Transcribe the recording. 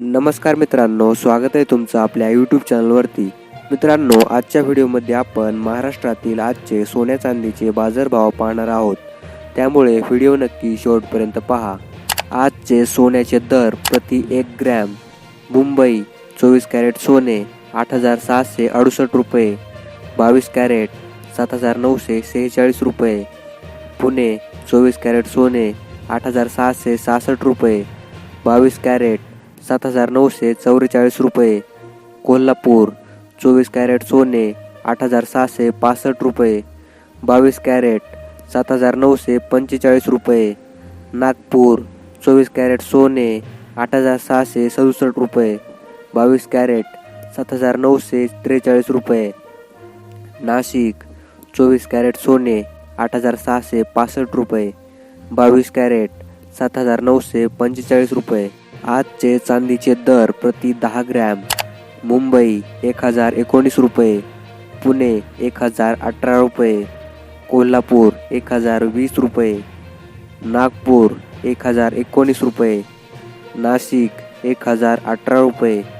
नमस्कार मित्रांनो स्वागत आहे तुमचं आपल्या यूट्यूब चॅनलवरती मित्रांनो आजच्या व्हिडिओमध्ये आपण महाराष्ट्रातील आजचे सोन्या चांदीचे बाजारभाव पाहणार आहोत. त्यामुळे व्हिडिओ नक्की शेवटपर्यंत पहा. आजचे सोन्याचे दर प्रति एक ग्रॅम मुंबई चोवीस कॅरेट सोने आठ हजार सहाशे अडुसष्ट रुपये बावीस कॅरेट सात हजार नऊशे सेहेचाळीस रुपये पुणे चोवीस कॅरेट सोने आठ हजार सहाशे सहासष्ट रुपये बावीस कॅरेट सात हजार नऊशे चौवेचाळीस रुपये. कोल्हापूर चोवीस कॅरेट सोने आठ हजार सहाशे पासष्ट रुपये. बावीस कॅरेट सात हजार नऊशे पंचेचाळीस रुपये. नागपूर चोवीस कॅरेट सोने आठ हजार सहाशे सदुसष्ट रुपये. बावीस कॅरेट सात हजार नऊशे त्रेचाळीस रुपये. नाशिक चोवीस कॅरेट सोने आठ हजार सहाशे पासष्ट रुपये. बावीस कॅरेट सात हजार नऊशे पंचेचाळीस रुपये. आजचे चांदीचे दर प्रति दहा ग्रॅम. मुंबई एक हजार एकोणीस रुपये. पुणे एक हजार अठरा रुपये. कोल्हापूर एक हजार वीस रुपये. नागपूर एक हजार एकोणीस रुपये. नाशिक एक हजार अठरा रुपये.